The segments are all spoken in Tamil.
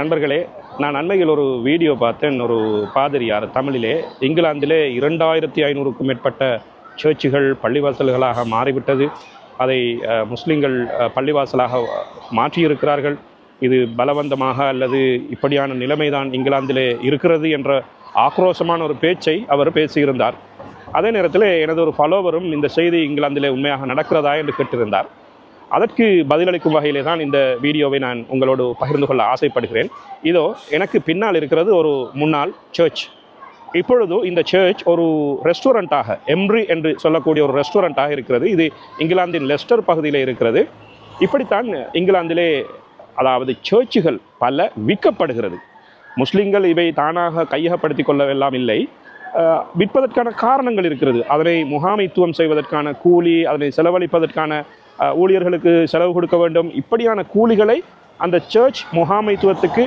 நண்பர்களே நான் அண்மையில் ஒரு வீடியோ பார்த்தேன். ஒரு பாதிரியார் தமிழிலே இங்கிலாந்திலே இரண்டாயிரத்தி ஐநூறுக்கும் மேற்பட்ட சர்ச்சுகள் பள்ளிவாசல்களாக மாறிவிட்டது. அதை முஸ்லீம்கள் முஸ்லிம்கள் பள்ளிவாசலாக மாற்றியிருக்கிறார்கள். இது பலவந்தமாக அல்லது இப்படியான நிலைமைதான் இங்கிலாந்திலே இருக்கிறது என்ற ஆக்ரோஷமான ஒரு பேச்சை அவர் பேசியிருந்தார். அதே நேரத்தில் எனது ஒரு ஃபாலோவரும் இந்த செய்தி இங்கிலாந்திலே உண்மையாக நடக்கிறதா என்று கேட்டிருந்தார். அதற்கு பதிலளிக்கும் வகையிலே தான் இந்த வீடியோவை நான் உங்களோடு பகிர்ந்து கொள்ள ஆசைப்படுகிறேன். இதோ எனக்கு பின்னால் இருக்கிறது ஒரு முன்னாள் சர்ச் இப்பொழுது இந்த சர்ச் ஒரு ரெஸ்டாரண்ட்டாக எம்ரி என்று சொல்லக்கூடிய ஒரு ரெஸ்டாரண்ட்டாக இருக்கிறது. இது இங்கிலாந்தின் லெஸ்டர் பகுதியில் இருக்கிறது. இப்படித்தான் இங்கிலாந்திலே அதாவது சர்ச்சுகள் பல விற்கப்படுகிறது. முஸ்லீம்கள் இவை தானாக கையகப்படுத்திக் கொள்ளவெல்லாம் இல்லை. விற்பதற்கான காரணங்கள் இருக்கிறது. அதனை முகாமைத்துவம் செய்வதற்கான கூலி அதனை செலவழிப்பதற்கான ஊழியர்களுக்கு செலவு கொடுக்க வேண்டும். இப்படியான கூலிகளை அந்த சர்ச் முகாமைத்துவத்துக்கு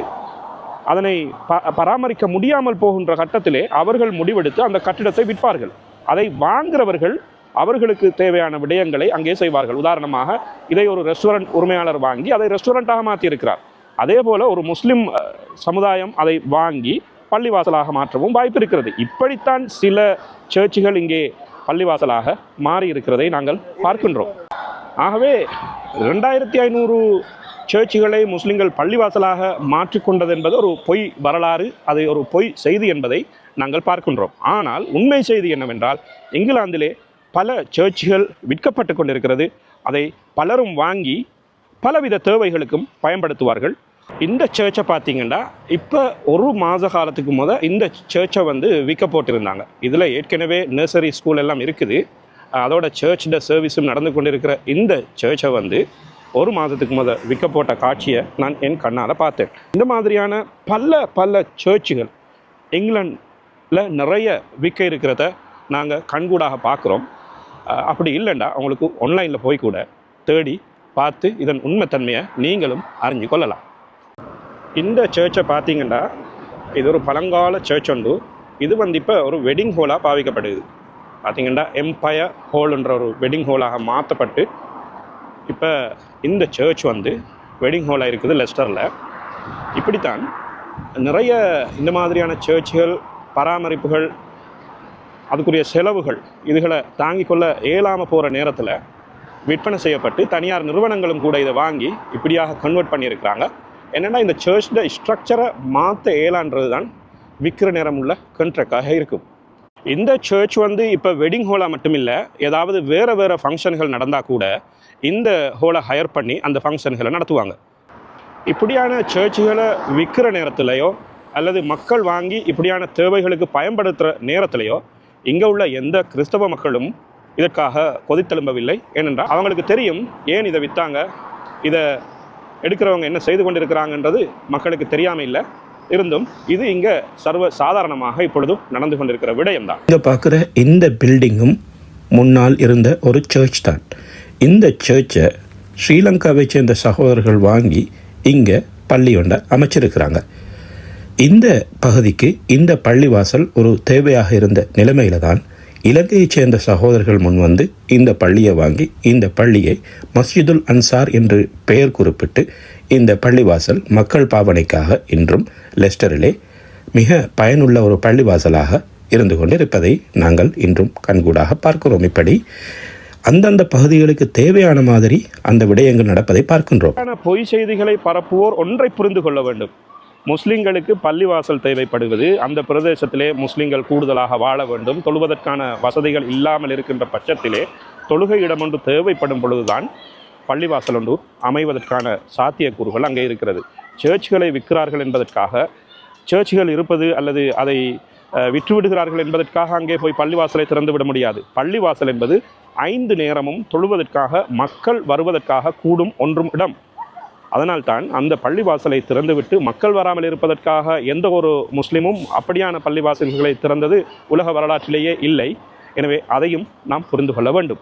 அதனை ப பராமரிக்க முடியாமல் போகின்ற கட்டத்திலே அவர்கள் முடிவெடுத்து அந்த கட்டிடத்தை விற்பார்கள். அதை வாங்குறவர்கள் அவர்களுக்கு தேவையான விடயங்களை அங்கே செய்வார்கள். உதாரணமாக இதை ஒரு ரெஸ்டாரண்ட் உரிமையாளர் வாங்கி அதை ரெஸ்டாரண்ட்டாக மாற்றியிருக்கிறார். அதே போல ஒரு முஸ்லீம் சமுதாயம் அதை வாங்கி பள்ளிவாசலாக மாற்றவும் வாய்ப்பு இருக்கிறது. இப்படித்தான் சில சர்ச்சுகள் இங்கே பள்ளிவாசலாக மாறி இருக்கிறதை நாங்கள் பார்க்கின்றோம். ஆகவே ரெண்டாயிரத்தி ஐநூறு சர்ச்சுகளை முஸ்லிம்கள் பள்ளிவாசலாக மாற்றிக்கொண்டது என்பது ஒரு பொய் வரலாறு அது ஒரு பொய் செய்தி என்பதை நாங்கள் பார்க்கின்றோம். ஆனால் உண்மை செய்தி என்னவென்றால் இங்கிலாந்திலே பல சர்ச்சுகள் விற்கப்பட்டு கொண்டிருக்கிறது. அதை பலரும் வாங்கி பலவித தேவைகளுக்கும் பயன்படுத்துவார்கள். இந்த சர்ச்சை பார்த்தீங்கன்னா இப்போ ஒரு மாத காலத்துக்கு முத இந்த சர்ச்சை வந்து விற்க போட்டிருந்தாங்க. இதில் ஏற்கனவே நர்சரி ஸ்கூல் எல்லாம் இருக்குது. அதோட சர்ச்சோட சர்வீஸும் நடந்து கொண்டிருக்கிற இந்த சர்ச்சை வந்து ஒரு மாதத்துக்கு முத விற்க போட்ட காட்சியை நான் என் கண்ணால் பார்த்தேன். இந்த மாதிரியான பல பல சர்ச்சுகள் இங்கிலாண்டில் நிறைய விற்க இருக்கிறத நாங்கள் கண்கூடாக பார்க்குறோம். அப்படி இல்லைண்டா அவங்களுக்கு ஆன்லைனில் போய் கூட தேடி பார்த்து இதன் உண்மைத்தன்மையை நீங்களும் அறிஞ்சு கொள்ளலாம். இந்த சர்ச்சை பார்த்தீங்கன்னா இது ஒரு பழங்கால சர்ச் உண்டு. இது வந்து இப்போ ஒரு வெட்டிங் ஹோலாக பாவிக்கப்படுது. பார்த்தீங்கன்னா எம்பயர் ஹோல்ன்ற ஒரு வெட்டிங் ஹோலாக மாற்றப்பட்டு இப்போ இந்த சர்ச் வந்து வெட்டிங் ஹோலாக இருக்குது லெஸ்டரில். இப்படித்தான் நிறைய இந்த மாதிரியான சர்ச்சுகள் பராமரிப்புகள் அதுக்குரிய செலவுகள் இதுகளை தாங்கிக் கொள்ள இயலாமல் போகிற நேரத்தில் விற்பனை செய்யப்பட்டு தனியார் நிறுவனங்களும் கூட இதை வாங்கி இப்படியாக கன்வெர்ட் பண்ணியிருக்கிறாங்க. என்னென்னா இந்த சர்ச்சோட ஸ்ட்ரக்சரை மாற்ற இயலான்றது தான் விற்கிற நேரம் உள்ள கண்ட்ராக்டாக இருக்கும். இந்த சர்ச் வந்து இப்போ வெட்டிங் ஹோலாக மட்டும் இல்லை ஏதாவது வேறு வேறு ஃபங்க்ஷன்கள் நடந்தால் கூட இந்த ஹோலை ஹையர் பண்ணி அந்த ஃபங்க்ஷன்களை நடத்துவாங்க. இப்படியான சர்ச்சுகளை விற்கிற நேரத்திலையோ அல்லது மக்கள் வாங்கி இப்படியான தேவைகளுக்கு பயன்படுத்துகிற நேரத்திலையோ இங்கே உள்ள எந்த கிறிஸ்தவ மக்களும் இதற்காக கொதித்தெழும்பவில்லை. ஏனென்றால் அவங்களுக்கு தெரியும் ஏன் இதை விற்றாங்க இதை எடுக்கிறவங்க என்ன செய்து கொண்டிருக்கிறாங்கன்றது மக்களுக்கு தெரியாமல் இல்லை. இருந்தும் இது இங்கே சர்வ சாதாரணமாக இப்பொழுதும் நடந்து கொண்டிருக்கிற விடயம்தான். இங்கே பார்க்குற இந்த பில்டிங்கும் முன்னால் இருந்த ஒரு சர்ச் தான். இந்த சர்ச்சை ஸ்ரீலங்காவை சேர்ந்த சகோதரர்கள் வாங்கி இங்கே பள்ளி ஒன்றை அமைச்சிருக்கிறாங்க. இந்த பகுதிக்கு இந்த பள்ளிவாசல் ஒரு தேவையாக இருந்த நிலைமையில தான் இலங்கையைச் சேர்ந்த சகோதரர்கள் முன் வந்து இந்த பள்ளியை வாங்கி இந்த பள்ளியை மஸ்ஜிதுல் அன்சார் என்று பெயர் குறிப்பிட்டு இந்த பள்ளிவாசல் மக்கள் பாவனைக்காக இன்றும் லெஸ்டரிலே மிக பயனுள்ள ஒரு பள்ளிவாசலாக இருந்து கொண்டிருப்பதை நாங்கள் இன்றும் கண்கூடாக பார்க்கிறோம். இப்படி அந்தந்த பகுதிகளுக்கு தேவையான மாதிரி அந்த விடயங்கள் நடப்பதை பார்க்கின்றோம். பொய் செய்திகளை பரப்புவோர் ஒன்றை புரிந்து கொள்ள வேண்டும். முஸ்லிம்களுக்கு பள்ளிவாசல் தேவைப்படுவது அந்த பிரதேசத்திலே முஸ்லிம்கள் கூடுதலாக வாழ வேண்டும். தொழுவதற்கான வசதிகள் இல்லாமல் இருக்கின்ற பட்சத்திலே தொழுகை இடம் ஒன்று தேவைப்படும் பொழுதுதான் பள்ளிவாசல் ஒன்று அமைவதற்கான சாத்தியக்கூறுகள் அங்கே இருக்கிறது. சர்ச்சுகளை விற்கிறார்கள் என்பதற்காக சர்ச்சுகள் இருப்பது அல்லது அதை விற்றுவிடுகிறார்கள் என்பதற்காக அங்கே போய் பள்ளிவாசலை திறந்து விட முடியாது. பள்ளிவாசல் என்பது ஐந்து நேரமும் தொழுவதற்காக மக்கள் வருவதற்காக கூடும் ஒன்றும் இடம். அதனால்தான் அந்த பள்ளிவாசலை திறந்துவிட்டு மக்கள் வராமல் இருப்பதற்காக எந்த ஒரு முஸ்லீமும் அப்படியான பள்ளிவாசல்களை திறந்தது உலக வரலாற்றிலேயே இல்லை. எனவே அதையும் நாம் புரிந்து கொள்ள வேண்டும்.